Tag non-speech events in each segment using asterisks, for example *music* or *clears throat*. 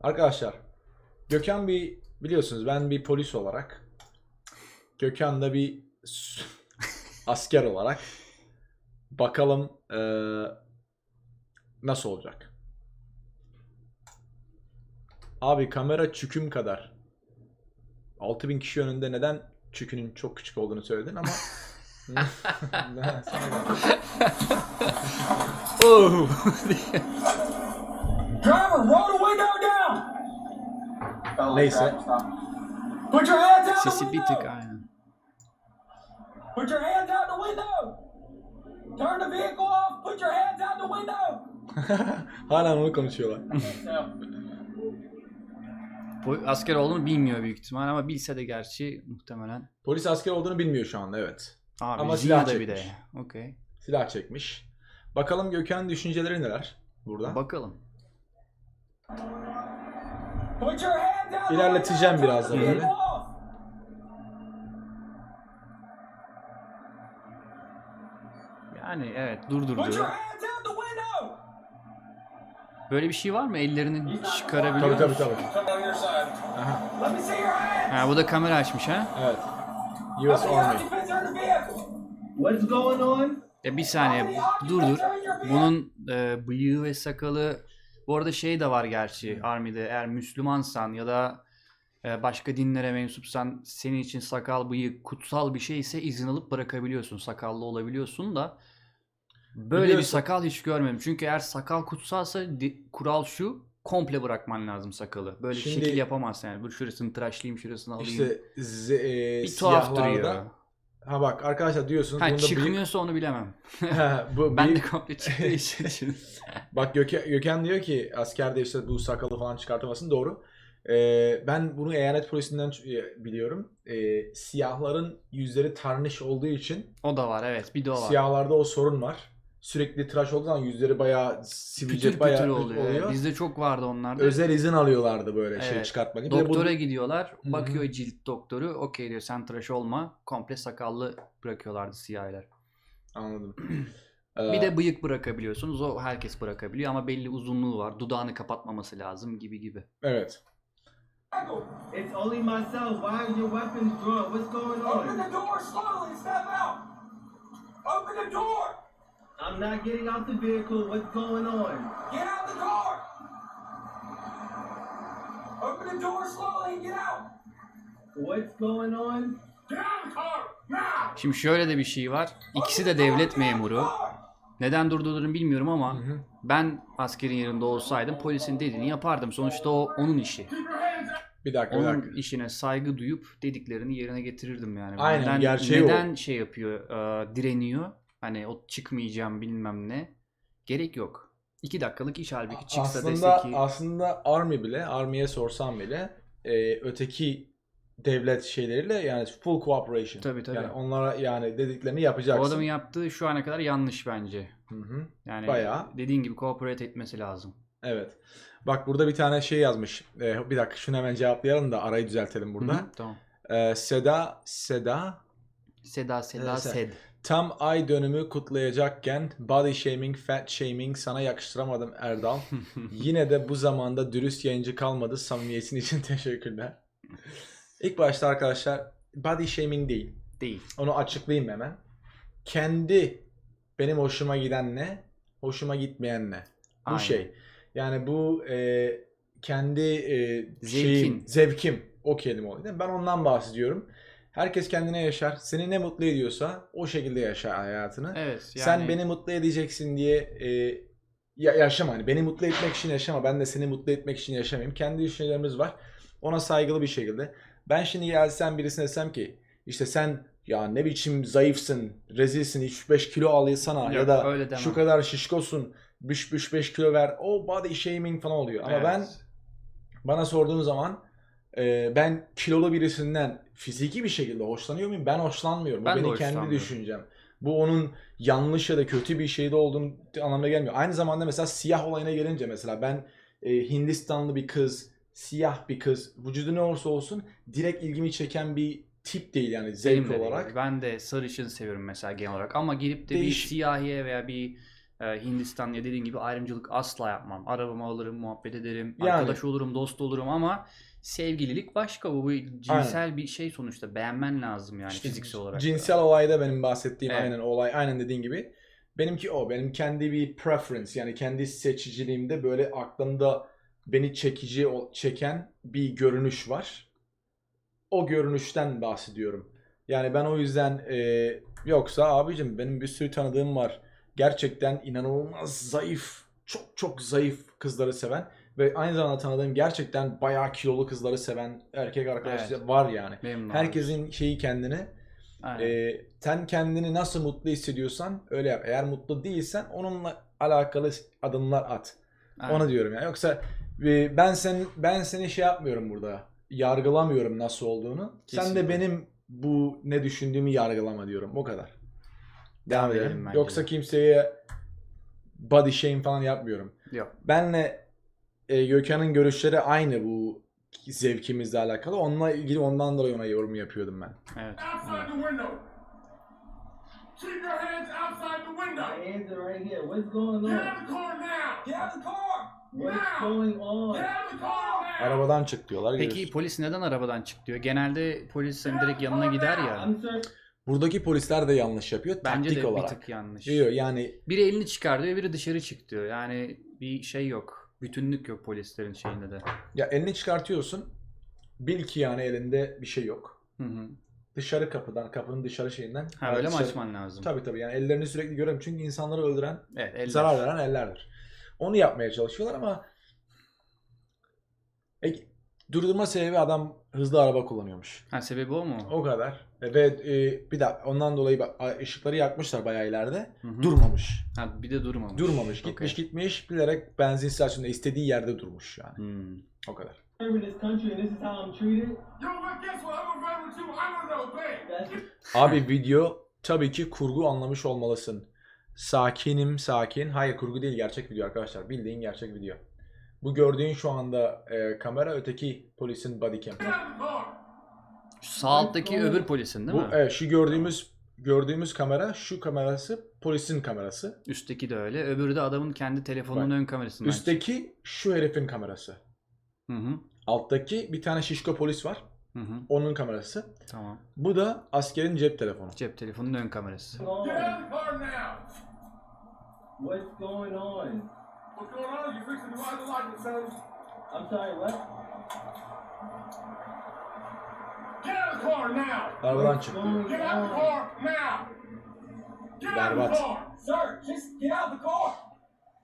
Arkadaşlar Gökhan bir biliyorsunuz ben bir polis olarak Gökhan da bir *laughs* asker olarak bakalım eee, nasıl olacak. Abi kamera çüküm kadar. 6000 kişi önünde neden çükünün çok küçük olduğunu söyledin ama. *laughs* Oh. *laughs* Driver, roll the window down. Neyse. Put your hands out the Sesi bir window. tık aynen. Put your hands out the window. Turn the vehicle off. Put your hands out the window. *laughs* Hala onu konuşuyorlar. *laughs* Asker olduğunu bilmiyor büyük ihtimal ama bilse de gerçi muhtemelen. Polis asker olduğunu bilmiyor şu anda evet. Abi Ama silah silah bir de. çekmiş. Okey. Silah çekmiş. Bakalım Gökhan'ın düşünceleri neler burada. Bakalım. İlerleteceğim biraz da böyle. Yani evet the window. Böyle bir şey var mı? Ellerini çıkarabiliyor Tabii tabii musun? tabii. Aha. Ha bu da kamera açmış ha. evet. US Army. What's going on? Ya bir saniye durdur. Bunun e, bıyığı ve sakalı bu arada şey de var gerçi Army'de eğer Müslümansan ya da e, başka dinlere mensupsan senin için sakal bıyık kutsal bir şeyse izin alıp bırakabiliyorsun. Sakallı olabiliyorsun da böyle bir Biliyorsun. sakal hiç görmedim. Çünkü eğer sakal kutsalsa di- kural şu komple bırakman lazım sakalı. Böyle Şimdi- şekil yapamazsın yani. Bu şurasını tıraşlayayım şurasını alayım. İşte z- e, bir tuhaf duruyor. Ha bak arkadaşlar diyorsunuz Ha bunda çıkmıyorsa onu bilemem. *laughs* Ha, bu *laughs* Ben de büyük- komple çıktığı için. *laughs* Bak Gökhan diyor ki askerde işte bu sakalı falan çıkartamasın doğru. Ee, ben bunu eyalet polisinden ç- biliyorum. Ee, siyahların yüzleri tarniş olduğu için o da var evet bir de o var. siyahlarda o sorun var. Sürekli tıraş olduğu zaman yüzleri bayağı sivilce pütür bayağı pütür oluyor. oluyor. Bizde çok vardı onlarda. Özel izin alıyorlardı böyle şey Evet. çıkartmak için. Bir de bu- Doktora gidiyorlar. Hı hı. Bakıyor cilt doktoru. Okey diyor sen tıraş olma. Komple sakallı bırakıyorlardı siyahiler. Anladım. *clears throat* Bir Ee, de bıyık bırakabiliyorsunuz. O herkes bırakabiliyor ama belli uzunluğu var. Dudağını kapatmaması lazım gibi gibi. Evet. It's only myself. Why are your weapons drawn? What's going Open on? the door slowly. Step out. Open the door. I'm not getting out the vehicle. What's going on? Get out the car. Open the door slowly and get out. What's going on? Get out of the car now. Şimdi şöyle de bir şey var. İkisi de devlet memuru. Neden durdurduğunu bilmiyorum ama Hı hı. ben askerin yerinde olsaydım polisin dediğini yapardım. Sonuçta o onun işi. Bir dakika bir Onun dakika. işine saygı duyup dediklerini yerine getirirdim yani. Aynen, neden, gerçeği o. neden şey yapıyor, e, direniyor? Hani o çıkmayacağım bilmem ne. Gerek yok. İki dakikalık iş halbuki çıksa aslında dese ki aslında Army bile, Army'ye sorsam bile e, öteki devlet şeyleriyle yani full cooperation. Tabii, tabii. Yani onlara yani dediklerini o yapacaksın. adamın yaptığı şu ana kadar yanlış bence. Hı hı. Yani Bayağı. dediğin gibi cooperate etmesi lazım. Evet. Bak burada bir tane şey yazmış. E, bir dakika şunu hemen cevaplayalım da arayı düzeltelim burada. Hı hı, tamam. E, Seda Seda Seda Seda Evet, Sed. Tam ay dönümü kutlayacakken body shaming, fat shaming sana yakıştıramadım Erdal. *laughs* Yine de bu zamanda dürüst yayıncı kalmadı. Samimiyetin için *laughs* teşekkürler. İlk başta arkadaşlar body shaming değil. Değil. Onu açıklayayım hemen. Kendi benim hoşuma giden ne, hoşuma gitmeyen ne. Bu Aynen. şey. Yani bu e, kendi e, Zevkin. şeyim, zevkim o kelime oluyor. Ben ondan bahsediyorum. Herkes kendine yaşar. Seni ne mutlu ediyorsa o şekilde yaşa hayatını. Evet. Yani Sen beni mutlu edeceksin diye e, ya- yaşama. Hani beni mutlu etmek için yaşama. Ben de seni mutlu etmek için yaşamayayım. Kendi düşüncelerimiz var. Ona saygılı bir şekilde. Ben şimdi gelsem birisine desem ki işte sen ya ne biçim zayıfsın, rezilsin, 3-5 kilo alsana ya da şu kadar şişkosun, 3-5 kilo ver. O body shaming falan oluyor. Ama Evet. ben bana sorduğun zaman e, ben kilolu birisinden fiziki bir şekilde hoşlanıyor muyum? Ben hoşlanmıyorum. Bu Ben de benim kendi düşüncem. Bu onun yanlış ya da kötü bir şeyde olduğunu anlamına gelmiyor. Aynı zamanda mesela siyah olayına gelince mesela ben e, Hindistanlı bir kız, siyah bir kız, vücudu ne olursa olsun direkt ilgimi çeken bir tip değil yani Benim zevk değil. olarak. Ben de sarışın seviyorum mesela genel olarak ama girip de Değiş- bir siyahiye veya bir Ee, Hindistan ya dediğin gibi ayrımcılık asla yapmam. Arabamı alırım, muhabbet ederim, Yani- arkadaş olurum, dost olurum ama sevgililik başka bu. Bu cinsel bir şey sonuçta. Beğenmen lazım yani İşte fiziksel olarak. da. Cinsel olayda benim bahsettiğim Evet. aynen olay aynen dediğin gibi. Benimki o. Benim kendi bir preference yani kendi seçiciliğimde böyle aklımda beni çekici çeken bir görünüş var. O görünüşten bahsediyorum. Yani ben o yüzden e, yoksa abicim benim bir sürü tanıdığım var. Gerçekten inanılmaz zayıf, çok çok zayıf kızları seven ve aynı zamanda tanıdığım gerçekten bayağı kilolu kızları seven erkek arkadaşlar var yani. Benim de Herkesin şeyi kendine. Aynen. Ee, sen kendini nasıl mutlu hissediyorsan öyle yap. Eğer mutlu değilsen onunla alakalı adımlar at. Aynen. Onu diyorum ya. Yoksa e, ben sen ben seni şey yapmıyorum burada. Yargılamıyorum nasıl olduğunu. Sen de Kesinlikle. benim bu ne düşündüğümü yargılama diyorum. O kadar. Devam edelim edelim. bence Yoksa de. kimseye body shame falan yapmıyorum. Yok. Benle e, Gökhan'ın görüşleri aynı bu zevkimizle alakalı. Onunla ilgili ondan dolayı ona yorum yapıyordum ben. Evet. Outside the window. Keep your hands outside the My window. hands are right here. What's going Get on? out of the car now. Get out of the car. What's Now. going on? Get out of the car now. Arabadan çık diyorlar. Peki geliyorsun. polis neden arabadan çık diyor? Genelde polis hani direkt yanına gider ya. Buradaki polisler de yanlış yapıyor Bence taktik de olarak. bir tık yanlış. Diyor yani Biri elini çıkar diyor, biri dışarı çık diyor. Yani bir şey yok. Bütünlük yok polislerin şeyinde de. ya elini çıkartıyorsun. Bil ki yani elinde bir şey yok. Hı hı. Dışarı kapıdan, kapının dışarı şeyinden. Ha öyle mi dışarı- açman lazım? Tabii tabii yani ellerini sürekli görüyorum çünkü insanları öldüren, Evet, eller. zarar veren ellerdir. Onu yapmaya çalışıyorlar ama e, durdurma sebebi adam hızlı araba kullanıyormuş. Ha sebebi o mu? O kadar. E, Ve e, bir daha ondan dolayı ba- ışıkları yakmışlar bayağı ileride. Hı hı. Durmamış. Ha bir de durmamış. Durmamış. Gitmiş Okey. gitmiş bilerek benzin istasyonunda istediği yerde durmuş yani. Hmm. O kadar. live in this country and this is how I'm treated. Yo, but guess what? I'm a veteran too. I don't know things. That's Abi video tabii ki kurgu anlamış olmalısın. Sakinim sakin. Hayır kurgu değil gerçek video arkadaşlar. Bildiğin gerçek video. Bu gördüğün şu anda e, kamera öteki polisin the car. Şu sağ alttaki öbür polisin değil Bu mi? evet, şu gördüğümüz gördüğümüz kamera şu kamerası polisin kamerası. Üstteki de öyle. Öbürü de adamın kendi telefonunun Bak, ön kamerasından. Üstteki şu herifin kamerası. Hı hı. Alttaki bir tane şişko polis var. Hı hı. Onun kamerası. Tamam. Bu da askerin cep telefonu. Cep telefonunun ön kamerası. On. What's going on? What's going on? You fixing to ride the light, son. I'm sorry, what? Get out of the car now. Arabadan What's çık going diyor. Get out of the car now. Get out of the car. Sir, just get out of the car.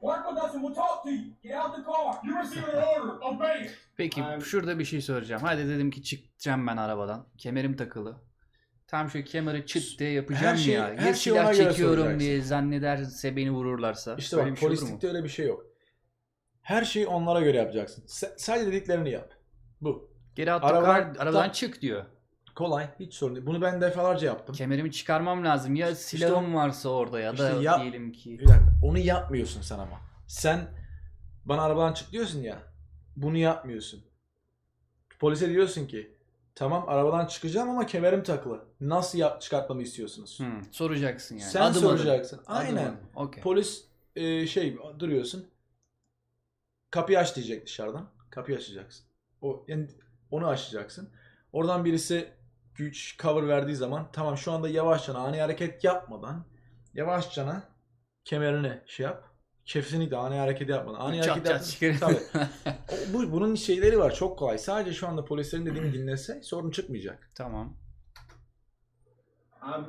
Work with us and we'll talk to you. Get out the car. You received an order. Obey it. Peki şurada bir şey soracağım. Hadi dedim ki çıkacağım ben arabadan. Kemerim takılı. Tam şu kemeri çıt diye yapacağım Her şey- ya. her Ya şeyi ona silah göre çekiyorum soracaksın. diye zannederse beni vururlarsa. İşte Böyle bak bir şey olur mu? polislikte öyle bir şey yok. Her şeyi onlara göre yapacaksın. S- sadece dediklerini yap. Bu. Geri attık Arabadan- arabadan çık diyor. Kolay. Hiç sorun değil. Bunu ben defalarca yaptım. Kemerimi çıkarmam lazım. Ya silahım varsa orada ya da İşte ya- diyelim ki. Bir dakika. Onu yapmıyorsun sen ama. Sen bana arabadan çık diyorsun ya. Bunu yapmıyorsun. Polise diyorsun ki tamam arabadan çıkacağım ama kemerim takılı. Nasıl yap çıkartmamı istiyorsunuz? Hı, soracaksın yani. Sen Adım soracaksın. Adım Aynen. adım. Okey. Polis e, şey duruyorsun. Kapıyı aç diyecek dışarıdan. Kapıyı açacaksın. O yani onu açacaksın. Oradan birisi güç cover verdiği zaman tamam şu anda yavaşça ani hareket yapmadan yavaşça kemerini şey yap. Kesinlikle ani hareket yapmadan. Ani Çat hareket çat. Tabii. *laughs* O- bu, bunun şeyleri var çok kolay. Sadece şu anda polislerin dediğini *clears throat* dinlese sorun çıkmayacak. tamam. I'm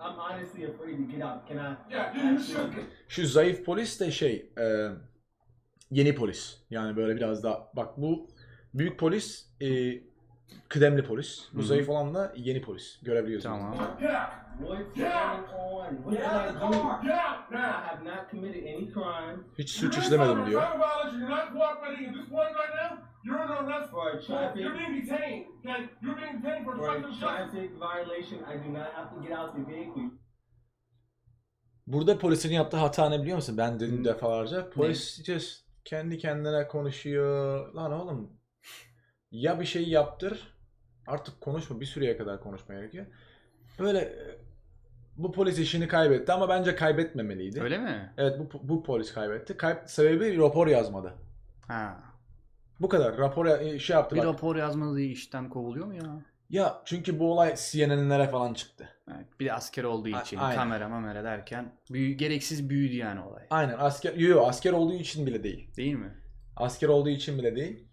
I'm honestly afraid to get out. Can I? Yeah, you, you should. Şu zayıf polis de şey e, yeni polis. Yani böyle biraz daha bak bu büyük polis e, kıdemli polis. Bu Hı hı. zayıf olan da yeni polis. Görebiliyorsunuz. Tamam. Get out. Hiç You're suç işlemedim diyor. You're. You're under arrest for a You're traffic being detained. Okay? You're being detained for for a traffic violation. I do not have to get out the vehicle. Burada polisin yaptığı hata ne biliyor musun? Ben dedim Hı. defalarca. Polis just kendi kendine konuşuyor. Lan oğlum ya bir şey yaptır artık konuşma bir süreye kadar konuşma gerekiyor. Böyle bu polis işini kaybetti ama bence kaybetmemeliydi. Öyle mi? Evet bu, bu polis kaybetti. Kayb sebebi rapor yazmadı. Ha. Bu kadar. Rapor ya- şey yaptı Bir bak. rapor yazmadığı işten kovuluyor mu ya? Ya çünkü bu olay CNN'lere falan çıktı. Evet, bir de asker olduğu A- için aynen. kamera mamera derken büyü, gereksiz büyüdü yani olay. Aynen asker yo, yo, asker olduğu için bile değil. Değil mi? Asker olduğu için bile değil.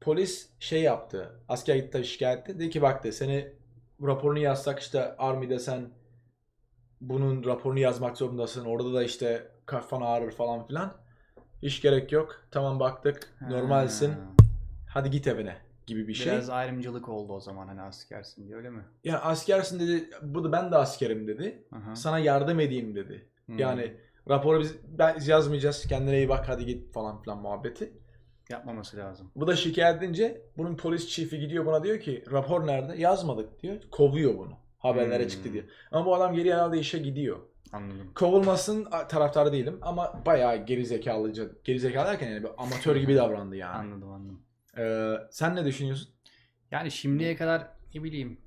Polis şey yaptı. Asker gitti şikayet etti. Dedi ki bak de seni raporunu yazsak işte Army'de sen bunun raporunu yazmak zorundasın. Orada da işte kafan ağrır falan filan. Hiç gerek yok. Tamam baktık. Normalsin. Ha. Hadi git evine gibi bir şey. Biraz ayrımcılık oldu o zaman hani askersin diye öyle mi? Yani askersin dedi. Bu da ben de askerim dedi. Aha. Sana yardım edeyim dedi. Hmm. Yani raporu biz ben yazmayacağız. Kendine iyi bak hadi git falan filan muhabbeti. yapmaması lazım. Bu da şikayet edince bunun polis çifi gidiyor buna diyor ki rapor nerede? Yazmadık diyor. Kovuyor bunu. Haberlere Hmm. çıktı diye. Ama bu adam geri herhalde işe gidiyor. Anladım. Kovulmasın taraftarı değilim ama bayağı geri zekalıca. Geri zekalı derken yani bir amatör gibi davrandı yani. Anladım anladım. Ee, sen ne düşünüyorsun? Yani şimdiye kadar ne bileyim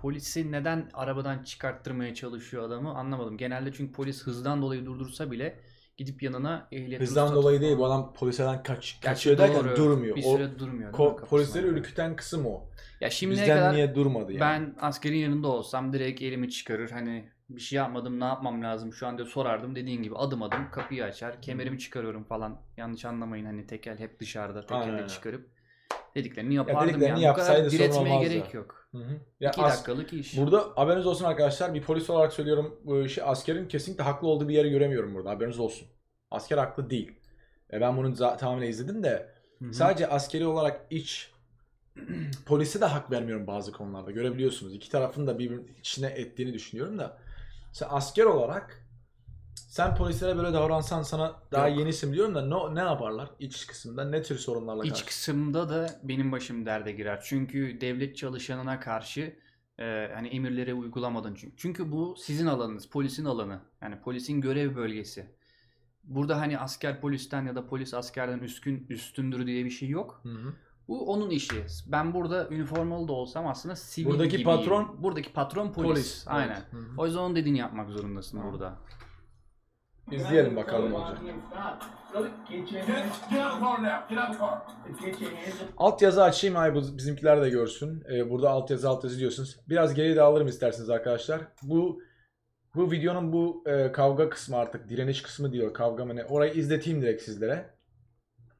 polisi neden arabadan çıkarttırmaya çalışıyor adamı anlamadım. Genelde çünkü polis hızdan dolayı durdursa bile gidip yanına ehliyet Hızdan dolayı değil bu adam polislerden kaç, kaçıyor derken doğru, durmuyor. Bir O süre durmuyor. ko- polisleri yani? ürküten kısım o. Ya şimdiye Bizden kadar niye durmadı yani? ben askerin yanında olsam direkt elimi çıkarır. Hani bir şey yapmadım ne yapmam lazım şu anda sorardım. Dediğin gibi adım adım kapıyı açar. Kemerimi çıkarıyorum falan. Yanlış anlamayın hani tekel hep dışarıda tekerle çıkarıp dediklerini yapardım dediklerini yani. Yapsaydı sorun olmazdı. gerek yok. Hı hı. Ya İki dakikalık iş. Burada haberiniz olsun arkadaşlar. Bir polis olarak söylüyorum. Bu işi askerin kesinlikle haklı olduğu bir yeri göremiyorum burada. Haberiniz olsun. Asker haklı değil. E ben bunu tamamen izledim de Hı hı. sadece askeri olarak iç *clears throat* polise de hak vermiyorum bazı konularda. Görebiliyorsunuz. İki tarafın da birbirinin içine ettiğini düşünüyorum da. Sen asker olarak sen polislere böyle davransan sana daha Yok. yenisin biliyorum da no, ne yaparlar iç kısımda ne tür sorunlarla İç karşı? kısımda da benim başım derde girer. Çünkü devlet çalışanına karşı e, hani emirleri uygulamadın çünkü. Çünkü bu sizin alanınız, polisin alanı. Yani polisin görev bölgesi. Burada hani asker polisten ya da polis askerden üstün üstündür diye bir şey yok. Hı hı. Bu onun işi. Ben burada üniformalı da olsam aslında sivil Buradaki gibiyim. patron- buradaki patron polis. Polis. evet. Aynen. Hı hı. O yüzden onun dediğini yapmak zorundasın burada. İzleyelim bakalım olacak. Alt yazı açayım ay bu bizimkiler de görsün. Ee, burada alt yazı alt yazı diyorsunuz. Biraz geriye de alırım isterseniz arkadaşlar. Bu bu videonun bu e, kavga kısmı artık direniş kısmı diyor kavga mı ne. Orayı izleteyim direkt sizlere.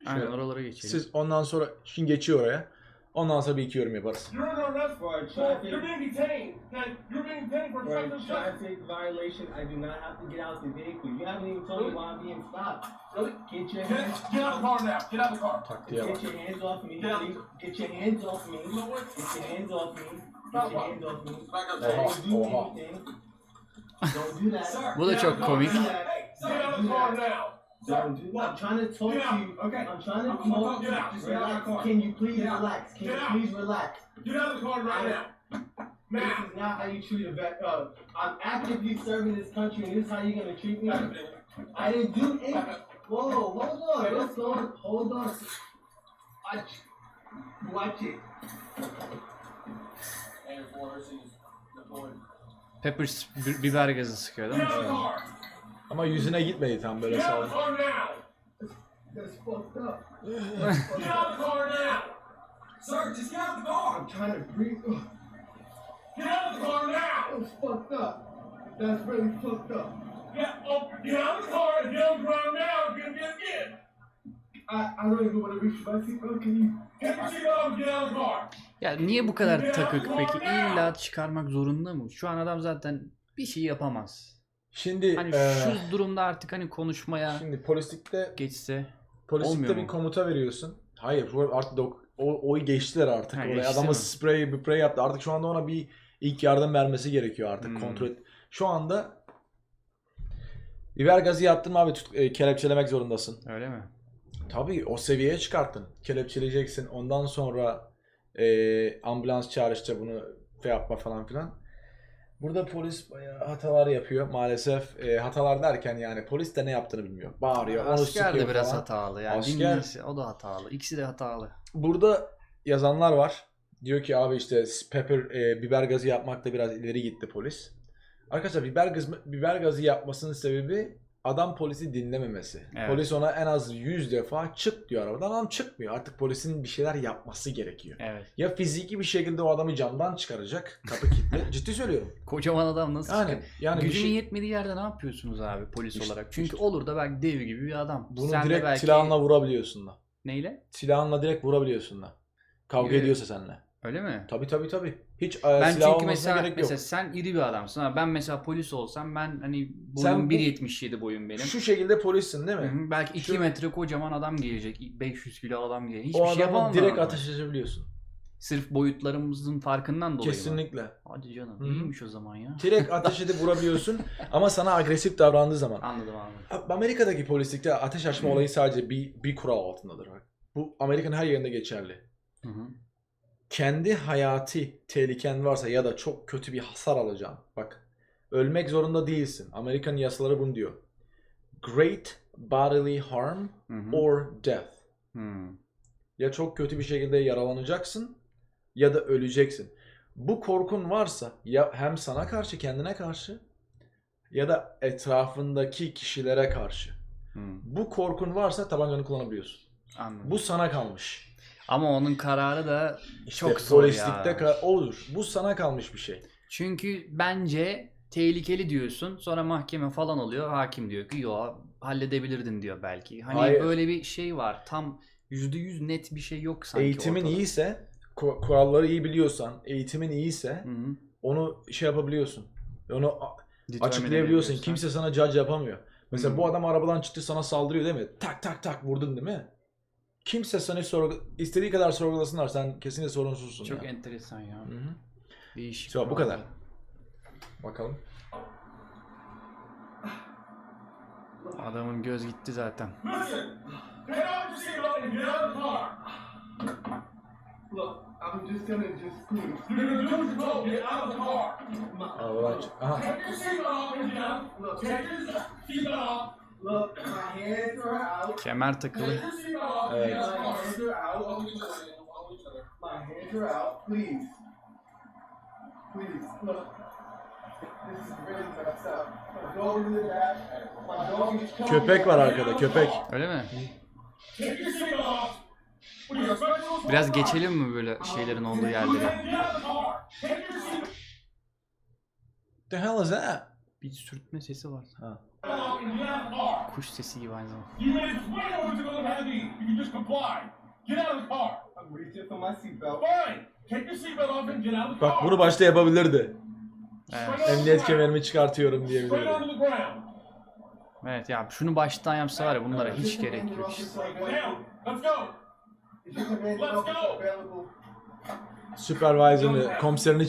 Aynen Şöyle. oralara geçelim. Siz ondan sonra şimdi geçiyor oraya. Ondan sonra bir iki yorum yaparız. You're under arrest For a for traffic, you're being detained. Okay, you're being detained for for a obstruction of justice. traffic violation, I do not have to get out the vehicle. You haven't even told me why I'm being stopped. Really? Get your Get, hands, get out of the car now. Get out of the car. Taktiğe bak. get your hands off me. Get out. please. Get your hands off me. Get your hands off me. Get your hands off me. Back up, Oha, James. Don't do oha. anything. Don't do that. Sir, Bu da get çok out of the car komik. now. Hey, get out of the car now. Sir, Don't do that. I'm trying to talk Get to you. Okay. I'm trying to I'm- I'm- talk. get out. Just get out of the car. Relax. Can you please Get relax? Can Get you out. please relax? Get out of the car right now. This is not how you treat a vet. Uh, I'm actively serving this country, and this is how you're gonna treat me. Back up, James. I didn't do anything. Whoa, hold on. What's going? Hold on. Watch. Watch it. And four overseas deployed. Pepper s- bi- biber gazı sıkıyor değil mi? Ama yüzüne gitmedi tam böyle Get out sağ of the car now. That's fucked up. Get out of the car now. Sir, just get out of the car. I'm trying to breathe. Get out of the car now. That's fucked up. That's really fucked up. Get, oh, get out of the car and get on the ground now. Get, get, get. I, I don't even want to reach my seatbelt. Can you? Get your seatbelt on. Get out of the car. Ya niye bu kadar takık peki? İlla çıkarmak zorunda mı? Şu an adam zaten bir şey yapamaz. Şimdi Hani e, şu durumda artık hani konuşmaya şimdi polislikte geçse polislikte Olmuyor bir mu? komuta veriyorsun. Hayır bu artık dok- o, oyu geçtiler artık. Ha, Oraya geçti adamı mi? sprey bir sprey yaptı. Artık şu anda ona bir ilk yardım vermesi gerekiyor artık Hmm. kontrol et. Şu anda biber gazı yaptın mı abi tut, e, kelepçelemek zorundasın. öyle mi? Tabii o seviyeye çıkarttın. Kelepçeleyeceksin. Ondan sonra e, ambulans çağır işte bunu şey yapma falan filan. Burada polis bayağı hatalar yapıyor maalesef. E, hatalar derken yani polis de ne yaptığını bilmiyor. Bağırıyor, onu Asker sıkıyor de biraz falan. hatalı. Yani Asker- dinleyicisi, o da hatalı. İkisi de hatalı. Burada yazanlar var. Diyor ki abi işte pepper e, biber gazı yapmakta biraz ileri gitti polis. Arkadaşlar biber gazı, biber gazı yapmasının sebebi adam polisi dinlememesi. Evet. Polis ona en az 100 defa çık diyor arabadan. Adam çıkmıyor. Artık polisin bir şeyler yapması gerekiyor. Evet. Ya fiziki bir şekilde o adamı camdan çıkaracak. Kapı kilitli. *laughs* Ciddi söylüyorum. Kocaman adam nasıl Yani çıkar? yani Gücünün şey, yetmediği yerde ne yapıyorsunuz abi polis İşte- olarak? Çünkü işte. olur da belki dev gibi bir adam. bunu Sen direkt belki... silahınla vurabiliyorsun da. Neyle? Silahınla direkt vurabiliyorsun da. Kavga Evet. ediyorsa seninle. Öyle mi? Tabii tabii tabii. Hiç e, Ben silah çünkü olmasına mesela, gerek mesela yok. sen iri bir adamsın ama ben mesela polis olsam ben hani Sen boyum bu- 1.77 boyum benim. Şu şekilde polissin değil Hı mi? hı, belki 2 Şu- metre kocaman adam gelecek. 500 kilo adam gelecek. Hiçbir o şey yapamam. direkt ateş edebiliyorsun. Sırf boyutlarımızın farkından dolayı mı? Kesinlikle. Hadi canım. Hı hı. İyiymiş o zaman ya. Direkt ateş edip vurabiliyorsun *laughs* ama sana agresif davrandığı zaman. Anladım anladım. Amerika'daki polislikte ateş açma olayı sadece bir, bir kural altındadır. Bu Amerika'nın her yerinde geçerli. Hı hı. Kendi hayati tehliken varsa ya da çok kötü bir hasar alacaksın. Bak ölmek zorunda değilsin. Amerika'nın yasaları bunu diyor. Great bodily harm Hı hı. or death. Hı. Ya çok kötü bir şekilde yaralanacaksın ya da öleceksin. Bu korkun varsa ya hem sana karşı kendine karşı ya da etrafındaki kişilere karşı. Hı. Bu korkun varsa tabancanı kullanabiliyorsun. Anladım. Bu sana kalmış. Ama onun kararı da İşte çok zor polislikte ya. ka- olur. Bu sana kalmış bir şey. Çünkü bence tehlikeli diyorsun. Sonra mahkeme falan oluyor. Hakim diyor ki yo halledebilirdin diyor belki. Hani Hayır. böyle bir şey var. Tam %100 net bir şey yok sanki Eğitimin ortada. iyiyse, ku- kuralları iyi biliyorsan, eğitimin iyiyse Hı hı. onu şey yapabiliyorsun. Onu a- Determine açıklayabiliyorsun. Kimse sana judge yapamıyor. Mesela Hı. bu adam arabadan çıktı sana saldırıyor değil mi? Tak tak tak vurdun değil mi? Kimse seni sorgu istediği kadar sorgulasınlar sen kesinlikle sorunsuzsun Çok ya. enteresan ya. Hı hı. Değişik. So, bu kadar. Bakalım. Adamın göz gitti zaten. Look, I'm just gonna just cruise. You're gonna do what you're told. Get out of the car. Arabadan çık. Aha. Take your seatbelt off and get out. Look, Take your seatbelt off. look, my hands are out. Kemer Take takılı. your Evet. get out My of the car. hands are out. Follow each other. Follow each other. My hands are out. Please. Please, look. This is really messed up. My dog is in the back. My dog is coming. Köpek var arkada köpek. Öyle mi? Biraz geçelim mi böyle şeylerin olduğu yerlere? The hell is that? Bir sürtme sesi var. Ha. Kuş sesi gibi aynı zamanda. Bak bunu başta yapabilirdi. Evet. Emniyet kemerimi çıkartıyorum diyebilirdi. Evet ya şunu baştan yapsa var ya bunlara hiç gerek yok. işte. Let's go. Supervisor'ını, komiserini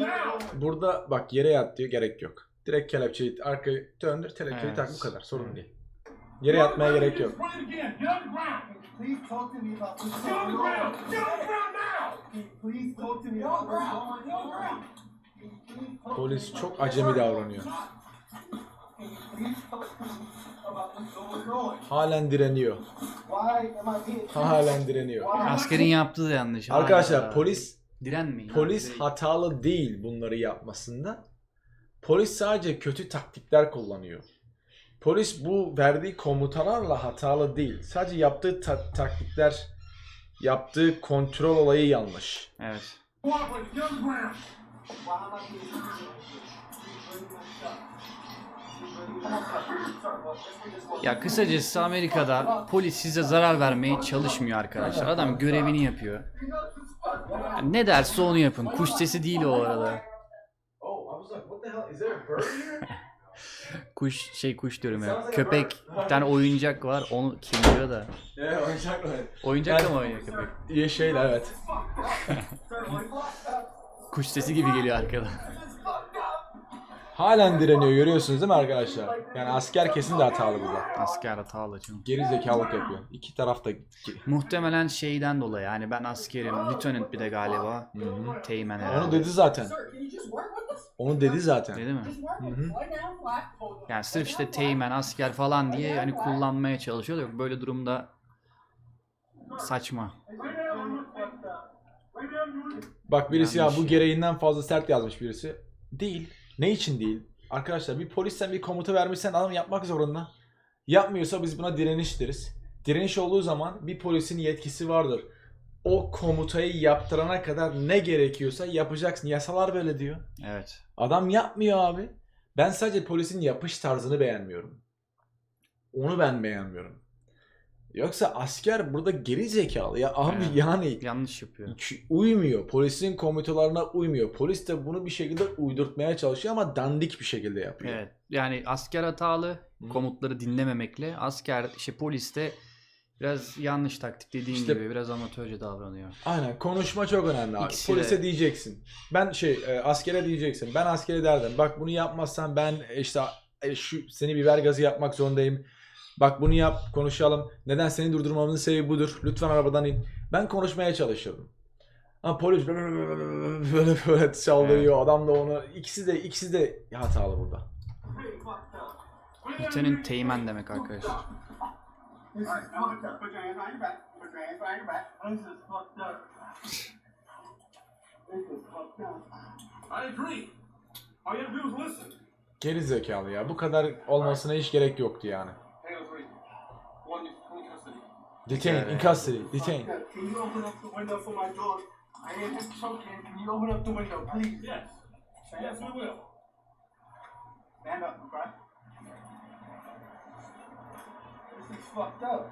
now. Burada bak yere yat diyor gerek yok. Direkt kelepçeyi arkaya döndür, kelepçeyi Evet. tak bu kadar sorun değil. Yere yatmaya gerek yok. Polis çok acemi davranıyor. Halen direniyor. Halen direniyor. Askerin yaptığı da yanlış. Arkadaşlar polis direnmeyin. polis direkt. hatalı değil bunları yapmasında. Polis sadece kötü taktikler kullanıyor. Polis bu verdiği komutalarla hatalı değil. Sadece yaptığı ta- taktikler, yaptığı kontrol olayı yanlış. Evet. Ya kısacası Amerika'da polis size zarar vermeye çalışmıyor arkadaşlar. Adam görevini yapıyor. Yani ne derse onu yapın. Kuş sesi değil o arada. *laughs* Kuş şey kuş diyorum ya. Köpek bir tane oyuncak var. Onu kemiriyor da. oyuncak mı? Oyuncak mı oynuyor köpek? İyi şeyle evet. *laughs* Kuş sesi gibi geliyor arkada. Halen direniyor görüyorsunuz değil mi arkadaşlar? Yani asker kesin de hatalı burada. Asker hatalı canım. Geri zekalılık yapıyor. İki taraf da Muhtemelen şeyden dolayı yani ben askerim. Lieutenant bir de galiba. Teğmen herhalde. onu dedi zaten. Onu dedi zaten. Dedi mi? Flat. Yani sırf işte teğmen, asker falan diye hani kullanmaya çalışıyor. Yok böyle durumda saçma. Bak birisi ya bu gereğinden fazla sert yazmış birisi. Değil. Ne için değil? Arkadaşlar bir polisten bir komuta vermişsen adam yapmak zorunda. Yapmıyorsa biz buna direniş deriz. Direniş olduğu zaman bir polisin yetkisi vardır. O komutayı yaptırana kadar ne gerekiyorsa yapacaksın. Yasalar böyle diyor. Evet. Adam yapmıyor abi. Ben sadece polisin yapış tarzını beğenmiyorum. Onu ben beğenmiyorum. Yoksa asker burada geri zekalı ya abi Evet. yani Yanlış yapıyor. Uymuyor. Polisin komutalarına uymuyor. Polis de bunu bir şekilde uydurtmaya çalışıyor ama dandik bir şekilde yapıyor. Evet. Yani asker hatalı Hı. komutları dinlememekle asker işte polis de biraz yanlış taktik dediğin İşte- gibi biraz amatörce davranıyor. Aynen konuşma çok önemli abi. İkisi Polise de- diyeceksin. Ben şey e, askere diyeceksin. Ben askere derdim. Bak bunu yapmazsan ben işte e, şu seni biber gazı yapmak zorundayım. Bak bunu yap konuşalım. Neden seni durdurmamın sebebi budur. Lütfen arabadan in. Ben konuşmaya çalışırdım. Ama polis böyle böyle, saldırıyor. Adam da onu ikisi de ikisi de hatalı burada. Lieutenant Teğmen demek arkadaşlar. Geri zekalı ya. Bu kadar olmasına hiç gerek yoktu yani. Halo 3. One is full custody. Detain, in custody, detain. Up. Can you open up the window for my dog? I am just choking. Can you open up the window, please? Yes. Yes, we will. Stand up, okay? This is fucked up.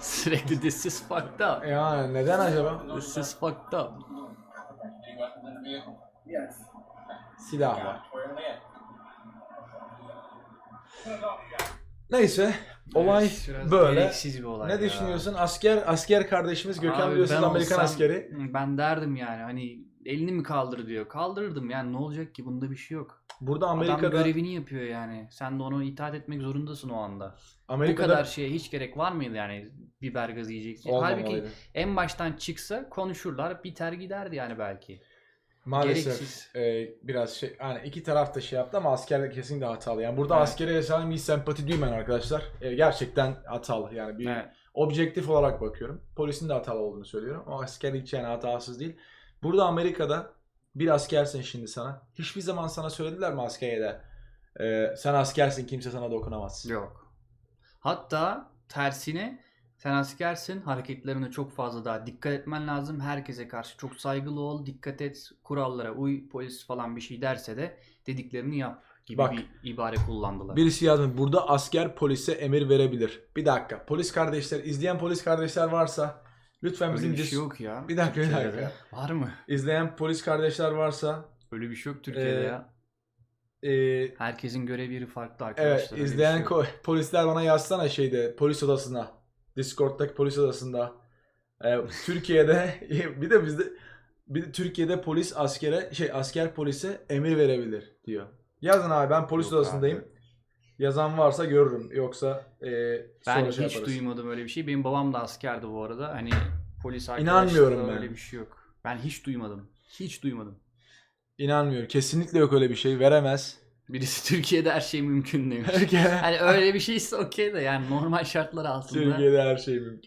Sürekli this is fucked up. Ya neden acaba? This is fucked up. Yes. Silah var. Neyse, olay Evet, biraz böyle. gereksiz bir olay Ne ya. düşünüyorsun? Asker asker kardeşimiz Gökhan Abi biliyorsunuz ben Amerikan olsam, askeri. Ben derdim yani hani elini mi kaldır diyor. Kaldırırdım yani ne olacak ki bunda bir şey yok. Burada Adam Amerika'da görevini yapıyor yani. Sen de ona itaat etmek zorundasın o anda. Amerika'da Bu kadar şeye hiç gerek var mıydı yani biber gazı yiyeceksin? Halbuki en baştan çıksa konuşurlar biter giderdi yani belki. Maalesef e, biraz şey yani iki taraf da şey yaptı ama asker de kesinlikle hatalı. Yani burada Evet. askere yaşayan bir sempati duymayan arkadaşlar. E, gerçekten hatalı. Yani bir Evet. objektif olarak bakıyorum. Polisin de hatalı olduğunu söylüyorum. O asker hiç yani hatasız değil. Burada Amerika'da bir askersin şimdi sana. Hiçbir zaman sana söylediler mi askere e, sen askersin kimse sana dokunamaz. Yok. Hatta tersine sen askersin hareketlerine çok fazla daha dikkat etmen lazım. Herkese karşı çok saygılı ol, dikkat et, kurallara uy, polis falan bir şey derse de dediklerini yap gibi Bak. bir ibare kullandılar. Birisi yazmış burada asker polise emir verebilir. Bir dakika polis kardeşler izleyen polis kardeşler varsa lütfen Öyle bizim bir dis- şey yok ya. Bir dakika, bir Türkiye'de dakika. de. Var mı? izleyen polis kardeşler varsa Öyle bir şey yok Türkiye'de Ee, ya. e, Herkesin görev yeri farklı arkadaşlar. evet öyle bir izleyen şey polisler bana yazsana şeyde polis odasına Discord'daki polis odasında E, Türkiye'de *laughs* bir de bizde bir de Türkiye'de polis askere şey asker polise emir verebilir diyor. Yazın abi ben polis Yok odasındayım. abi. Yazan varsa görürüm yoksa e, Ben sonra şey hiç yaparız. duymadım öyle bir şey. Benim babam da askerdi bu arada. Hani polis İnanmıyorum ben. öyle bir şey yok. Ben hiç duymadım. Hiç duymadım. İnanmıyorum. Kesinlikle yok öyle bir şey. Veremez. Birisi *laughs* Türkiye'de her şey mümkün demiş. Hani öyle bir şeyse okey de yani normal şartlar altında. Türkiye'de her şey mümkün.